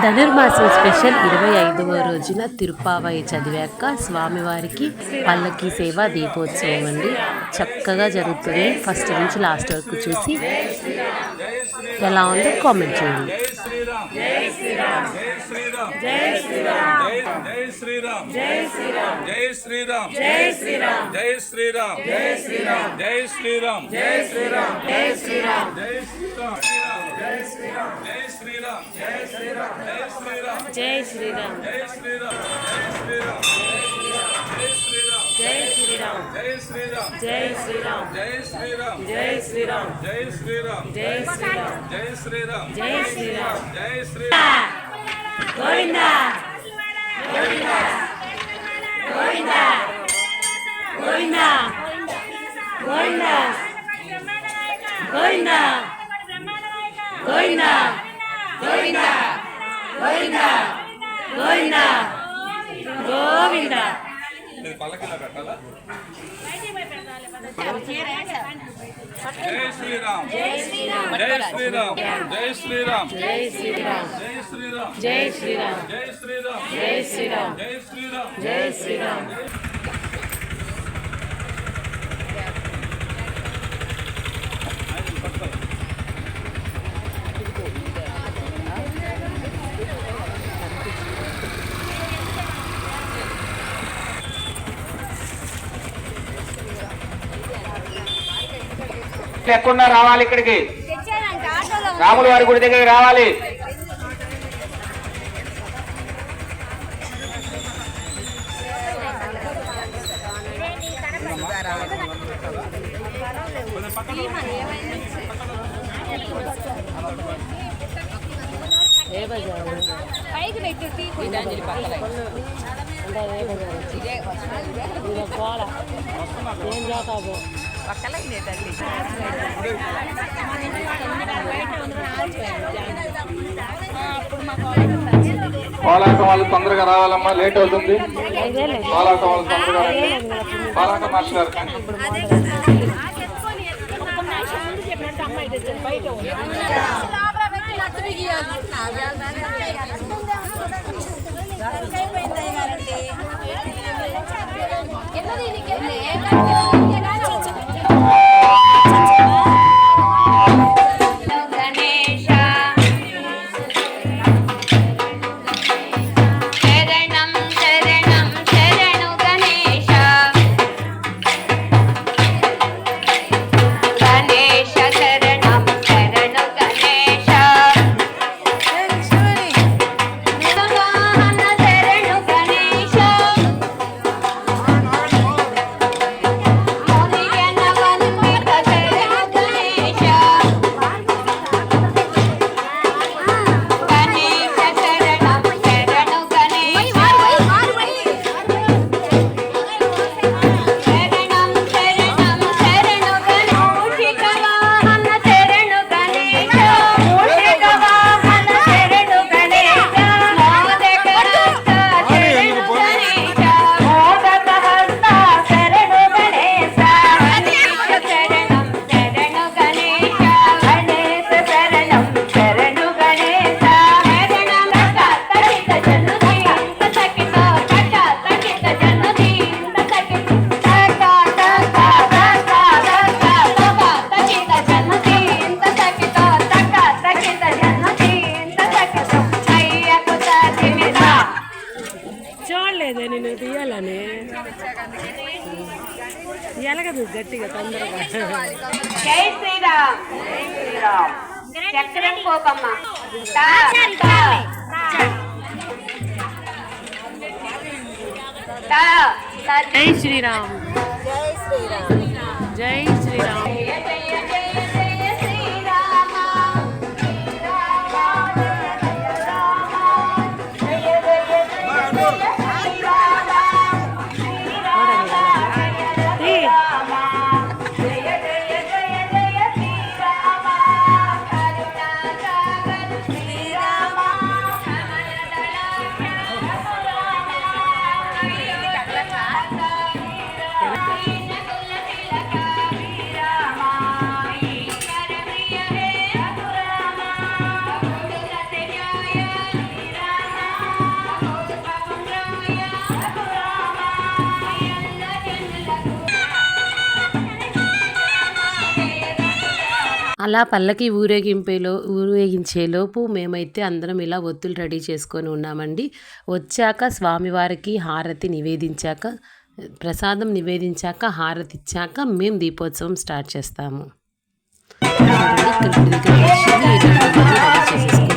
ధనుర్మాసం special ఇరవై ఐదవ రోజున తిరుపావై చదివాక స్వామివారికి పల్లకి సేవ దీపోత్సవం అండి చక్కగా జరుగుతుంది ఫస్ట్ నుంచి లాస్ట్ వరకు చూసి ఎలా ఉందో కామెంట్ చేయండి జై శ్రీరామ్ జై శ్రీరామ్ జై శ్రీరామ్ జై శ్రీరామ్ జై శ్రీరామ్ జై శ్రీరామ్ జై శ్రీరామ్ జై శ్రీరామ్ జై శ్రీరామ్ జై శ్రీరామ్ జై శ్రీరామ్ జై శ్రీరామ్ జై శ్రీరామ్ జై శ్రీరామ్ జై శ్రీరామ్ జై శ్రీరామ్ జై శ్రీరామ్ జై శ్రీరామ్ జై శ్రీరామ్ జై శ్రీరామ్ జై శ్రీరామ్ జై శ్రీరామ్ జై శ్రీరామ్ జై శ్రీరామ్ జై శ్రీరామ్ గోవిందా గోవిందా గోవిందా గోవిందా గోవిందా గోవిందా గోవిందా గోవిందా ఇది పల్లకిలో పెట్టాలా జై శ్రీరామ్ జై శ్రీరామ్ జై శ్రీరామ్ జై శ్రీరామ్ జై శ్రీరామ్ జై శ్రీరామ్ జై శ్రీరామ్ జై శ్రీరామ్ జై శ్రీరామ్ జై శ్రీరామ్ ఎక్కడున్నా రావాలి ఇక్కడికి రాముల వారి గుడి దగ్గరికి రావాలి ఏ బజారు పైకి పెట్టు తీకు అంటే ఏ బజారు ఏం చేస్తావు ఒక్కలైంది వాళ్ళు తొందరగా రావాలమ్మా లేట్ అవుతుంది. పాలాకం వాళ్ళు తొందరగా పాలాక మాస్టర్ గారు ఎన్నది తీయాలని. ఎలగదు గట్టిగా తొందరగా. జై శ్రీరామ్. జై శ్రీరామ్. చక్రం కోపమ్మ తా, తా. తా, తా. జై శ్రీరామ్. జై శ్రీరామ్. అలా పల్లకి ఊరేగింపేలో ఊరేగించేలోపు మేమైతే అందరం ఇలా ఒత్తులు రెడీ చేసుకొని ఉన్నామండి. వచ్చాక స్వామివారికి హారతి నివేదించాక ప్రసాదం నివేదించాక హారతి ఇచ్చాక మేము దీపోత్సవం స్టార్ట్ చేస్తాము. ఇక్కడ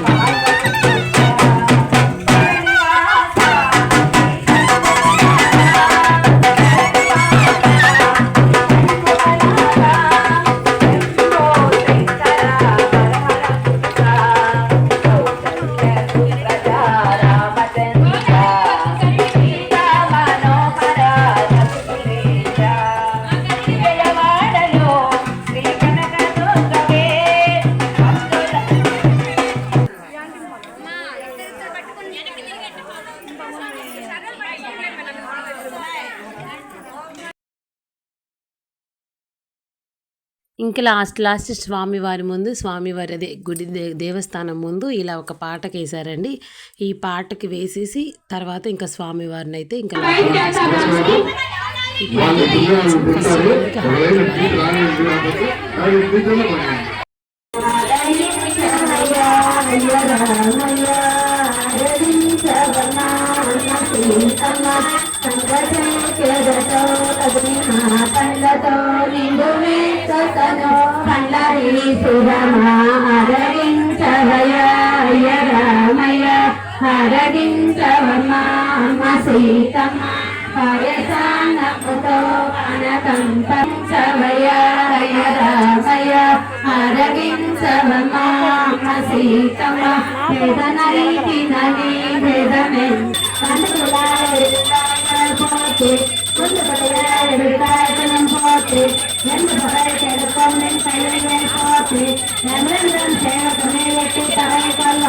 ఇంకా లాస్ట్ లాస్ట్ స్వామివారి ముందు స్వామివారి అదే గుడి దే- దేవస్థానం ముందు ఇలా ఒక పాటకి వేశారండి ఈ పాటకి వేసేసి తర్వాత ఇంకా స్వామివారిని అయితే ఇంకా తీసుకొచ్చేసి ఈ రామయ వేయించి ఫస్ట్ స్వామివారికి హారతి ఇవ్వాలి. అనకంపంచవయ రామయ అరగించవమా సీతమ్మ వేదనైకి నని వేదమే పోతే ముందు పట్టణం పోతే ఎందు పడకెడుకోం ಗವರ್ಮೆಂಟ್ ಕೈಗಳಿಗೆ ಕೊಟ್ಟು ನಮ್ಮನ್ನು ಸೇವಕನೇ ಎತ್ತಿದ್ದಾರೆ ಕಲ್ಲ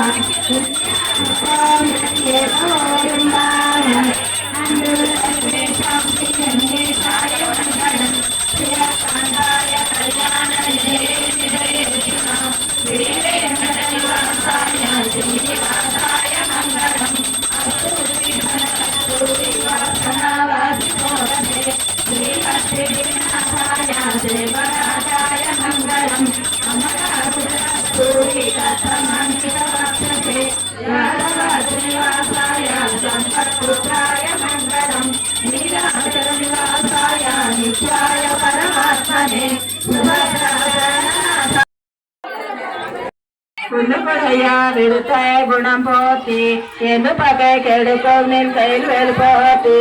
விழுத்த குணம் போத்தி என்று பகை கெடுக்கும் நின் கையில் வெளி போத்தி